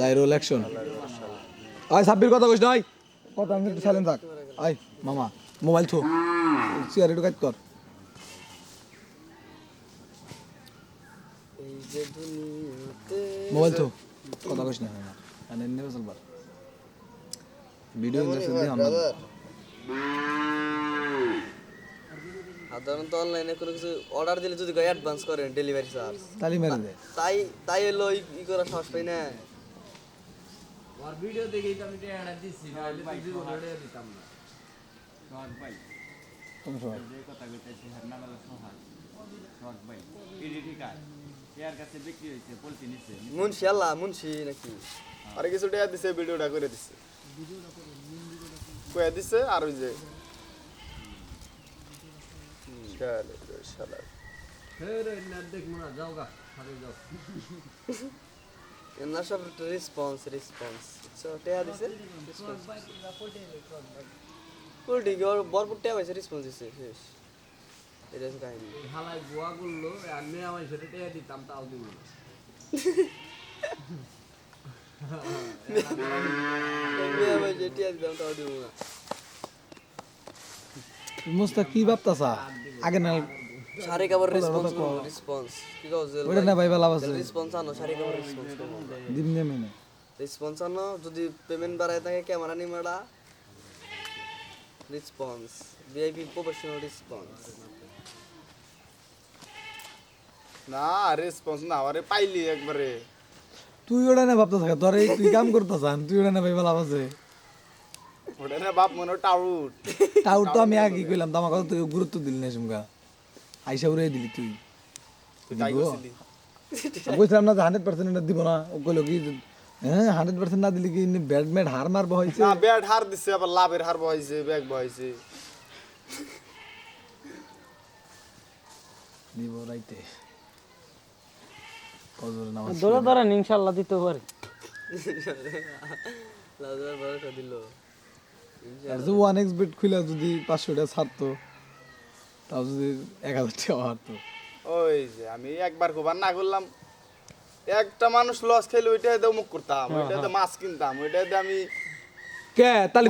Jairul action আয় সাব্বির কথা কইস নাই কথা আমি একটু সাইলেন্ট থাক। আয় মামা মোবাইল থো। চেয়ার একটু কাজ কর। এই যে দুনিয়াতে মোবাইল থো। কথা কইস না মামা। নেবে চলবার ভিডিও দিয়ে আমরা সাধারণত অনলাইনে কোনো কিছু অর্ডার দিলে যদি অ্যাডভান্স করেন ডেলিভারি চার্জ তালি মেরে দে। তাই তাই এলো ই করা সাহস পাই না। আর ভিডিও দেখেই তো আমি টেয়ারা দিচ্ছি নাহলে তো জীবনে দিতাম না শর্ট ভাই তুমি সবাই যে কথা কইতেছি হার নাম হলো সোহাগ শর্ট ভাই এডিটি কার এর কাছে বিক্রি হয়েছে পলটি নিছে মুন্সি আল্লাহ মুন্সি নাকি আরে কিছু টাকা দিছে ভিডিওটা করে দিছে কয়ে দিছে আর ওই যে শালা। ফের না দেখব না যাও গা সাথে যাও এনার সব রেসপন্স রেসপন্স সো টেয়া দিছে রেসপন্স পোল্ট্রি কি ওর বরপুর টেয়া পাইছে রেসপন্স দিছে শেষ এটা হচ্ছে কাহিনী হালাই গোয়া করল আর মেয়ে আমার সাথে টেয়া দিতাম তাও দিব না মেয়ে পাইছে টেয়া দিতাম তাও দিব না মুস্তা কি ভাবতাছা? আগে না সারে কাবার রেসপন্স রেসপন্স কি কও যে ওটা না ভাইবা লাভ আছে রেসপন্স আনো সারে কাবার রেসপন্স দিন নেমে না রেসপন্স আনো যদি পেমেন্ট বাড়ায় থাকে camera response VIP professional response না রেসপন্স না আরে পাইলি একবারে। তুই ওটা না ভাবতা থাকা তোর এই তুই কাম করতাছ তুই ওটা না ভাইবা লাভ আছে ওটা না বাপ মনে হয় টাউট। তো আমি আগে কইলাম তো আমার কথা তুই গুরুত্ব দিলি না সুমকা। আইসা উড়াই দিলি তুই। কইছিলাম না হান্ড্রেড পার্সেন্ট দিব না। ও কইলো কি হ্যাঁ হান্ড্রেড পার্সেন্ট না দিলে কি ব্যাট ম্যাট হার মারবো হয়েছে না ব্যাট হার দিছে আবার লাভের হার বহাইছে ব্যাগ বহাইছে দিব রাইতে। কজরে নামাজ ধরে ধরেন ইনশাল্লাহ দিতে পারে। ভরসা দিল। আর যে ওয়ান এক্স বেট খুলে যদি পাঁচশো টাকা ছাড়তো তাও যদি এক হাজার টাকা হারতো ওই যে আমি একবার খুব না করলাম। একটা মানুষ লস খেলে ওইটা দিয়ে মুখ করতাম ওইটা দিয়ে মাছ কিনতাম ওইটা দিয়ে আমি কে? তাহলে